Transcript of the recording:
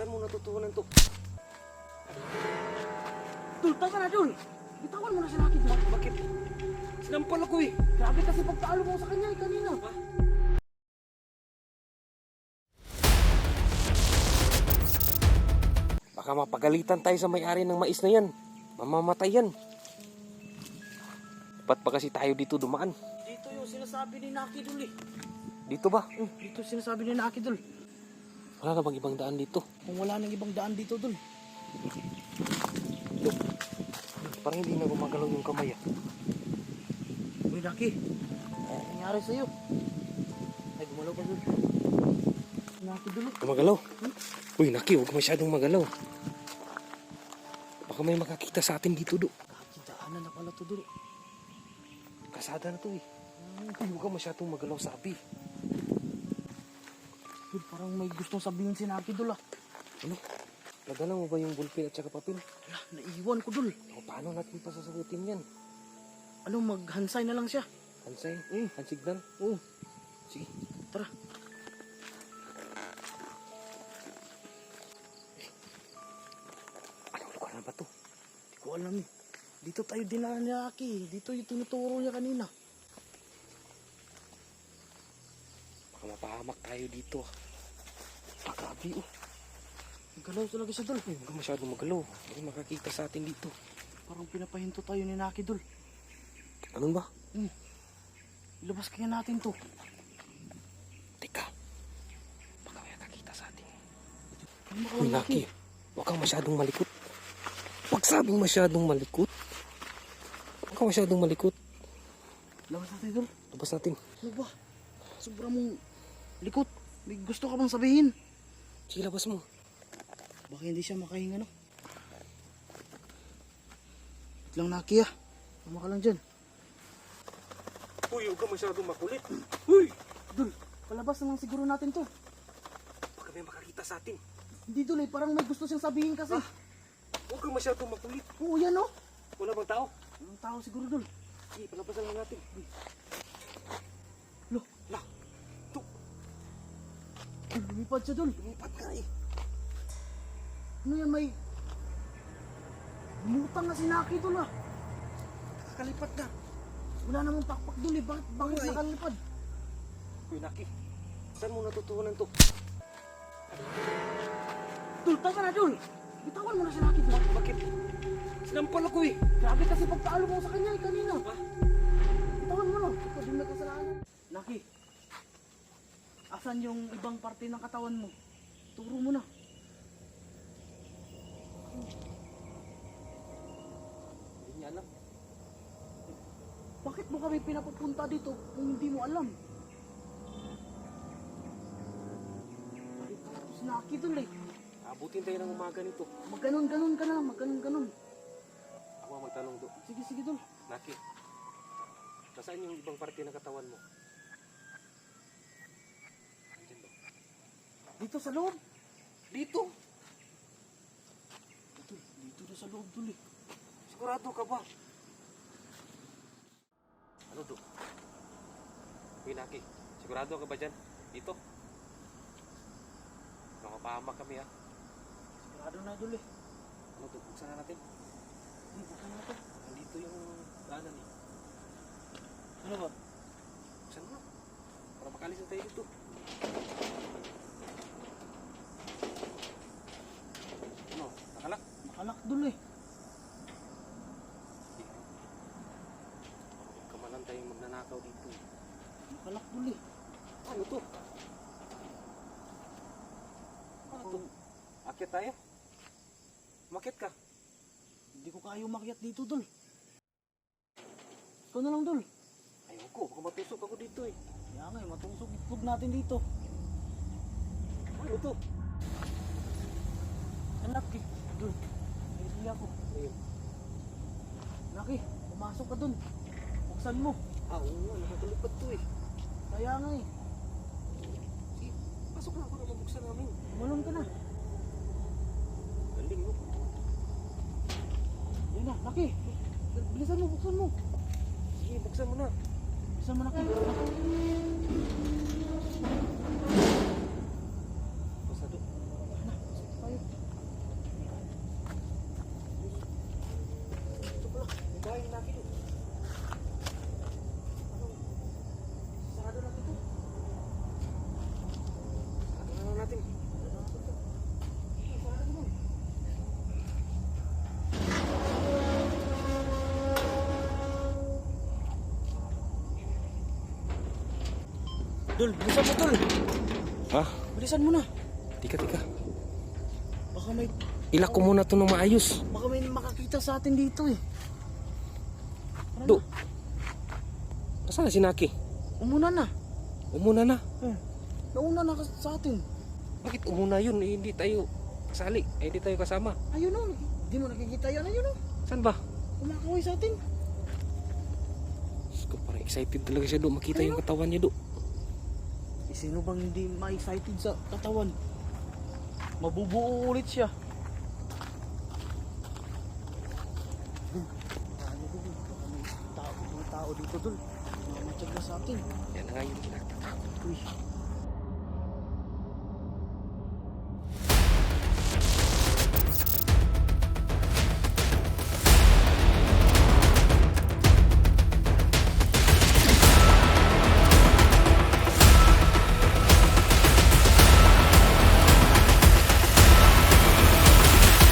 Saan mo natutunan to? Dul, tama na, Dul. Bitawan mo na si Lucky, Dul. Bakit? Sinampal ako eh. Grabe kasi pagtalo mo sa kanya eh, kanina. Baka mapagalitan tayo sa may-ari ng mais na yan. Mamamatay yan. Ba't pa kasi tayo dito dumaan? Dito yung sinasabi ni Naki, Dul eh. Dito ba? Oh, dito sinasabi ni Naki, Dul. Wala na bang ibang daan dito? Kung wala nang ibang daan dito, Dul. Look. Parang hindi na gumagalaw yung kamay ah. Uy, Naki. Ano nangyari sa'yo? Ay, gumalaw ka, Dul. Naki, Dul. oh. Gumagalaw? Uy, Naki, huwag masyadong magalaw. Baka may makakita sa atin dito, do. Kakidaanan na pala to, Dul. Kasada na to eh. Uy, huwag ka masyadong magalaw, sabi. Dul, parang may gustong sabihin si Naki, Dul ah. Ano? Nadala mo ba yung bulpin at saka papel? Wala, naiwan ko, Dul. O, paano natin pasasagutin yan? Ano, maghansay na lang siya. Hansay? Eh. Hansigdan? Oo, Sige. tara. Anong lugar na ba to? Hindi ko alam eh. Dito tayo dinala ni Aki. Dito yung tinuturo niya kanina. Baka mapahamak tayo dito ah. Grabe oh. Galaw talaga siya. Uy, huwag ka masyadong magalaw. May makakita sa atin dito. Parang pinapahinto tayo ni Naki, Dul. Anong ba? Hmm. Ilabas kaya natin to. Teka. Baka may nakakita sa atin. Ano ba Uy, Naki. Huwag kang masyadong malikot. Huwag sabing masyadong malikot. Huwag kang masyadong malikot. Labas natin, Dul. Labas natin. Ano ba? Sobrang mong likot. May gusto ka bang sabihin? Sige, labas mo. Baka hindi siya makahinga, no? Wait lang, Naki, ah. Tama ka lang dyan. Uy, huwag kang masyadong makulit. Uy! Dul, palabas na lang siguro natin to. Baka may makakita sa atin. Hindi, Dul, eh. Parang may gusto siyang sabihin kasi. Huwag kang masyadong makulit. Oo, yan, no? Wala bang tao? Ang tao siguro, Dul. Sige, palabasan lang natin. Lo, La, to, Dul, lumipad siya, Dul. lumipat nga eh. Ano yan, may... Lumutang na si Naki, Dul, ah. Nakakalipat na. Wala namang pakpak, Dul, eh. Bakit, bakit eh. nakalipad? Uy, Naki. Saan mo natutunan to? Dul, tama na, Dul. Bitawan mo na si Naki, Dul. Bakit? Sinampal ako eh. Grabe kasi pagtalo mo sa kanya, eh, kanina. Bitawan mo na. Ikaw din may kasalanan. Naki, asan yung ibang parte ng katawan mo? Turo mo na. Hindi niya alam. Bakit mo kami pinapupunta dito kung hindi mo alam? Bakit tapos Naki, Dul, eh. Abutin tayo ng umaga nito. Magganon-ganon ka na, magganon-ganon. Ako ang magtanong do. Sige, sige, Dul. Naki, nasaan yung ibang parte ng katawan mo? Dito sa loob. Dito? Dito, dito na sa loob, Dul, eh. Sigurado ka ba? Ano do? Uy, Naki, sigurado ka ba dyan? Dito? Nakapahamak kami ha. Sigurado na, Dul, eh. Ano do? Buksan na natin. Hindi, baka na to. Nandito yung daanan eh. Ano ba? Buksan mo na. Para makalis na tayo dito. Ano? Nakalak? Makalak, Dul, eh. Huwag ka man lang magnanakaw dito. Makalak, Dul, eh. Ano to? Ano to? Akit tayo? Makit ka? Hindi ko kaya umakyat dito, Dul. Ikaw na lang, Dul. Ayoko, baka matusok ako dito eh. Kaya nga, eh, matusok itlog natin dito. Ano to? Anak, eh. Dul, may idea ako. Ayun. Laki, pumasok ka dun. Buksan mo. Ah, oo nga, nakakalipad to eh. Kaya nga eh. Sige, pasok na ako na mabuksan namin. Malon ka na. Galing no? Yan na, Laki. Bilisan mo, buksan mo. Sige, buksan mo na. Bilisan mo, Laki. Na, pasok tayo. Dul, bilisan mo, Dul. Ha? Bilisan mo na. Tika, tika. Baka may, Ilak ko muna to ng maayos. baka may makakita sa atin dito eh. Tara Do. na. Nasaan na si Naki? Umuna na. Umuna na. Hmm. Nauna na sa atin. Bakit umuna yun? Eh, hindi tayo kasali. Eh, hindi tayo kasama. Ayun o. Di mo nakikita yan. Ayun o. Saan ba? Kumakaway sa atin. Diyos ko, parang excited talaga siya do. Makita yung katawan niya do. Eh, sino bang hindi ma-excited sa katawan? Mabubuo ulit siya. Tao, tao dito dun. Mamatsyag na sa atin. Yan na nga yun. Uy,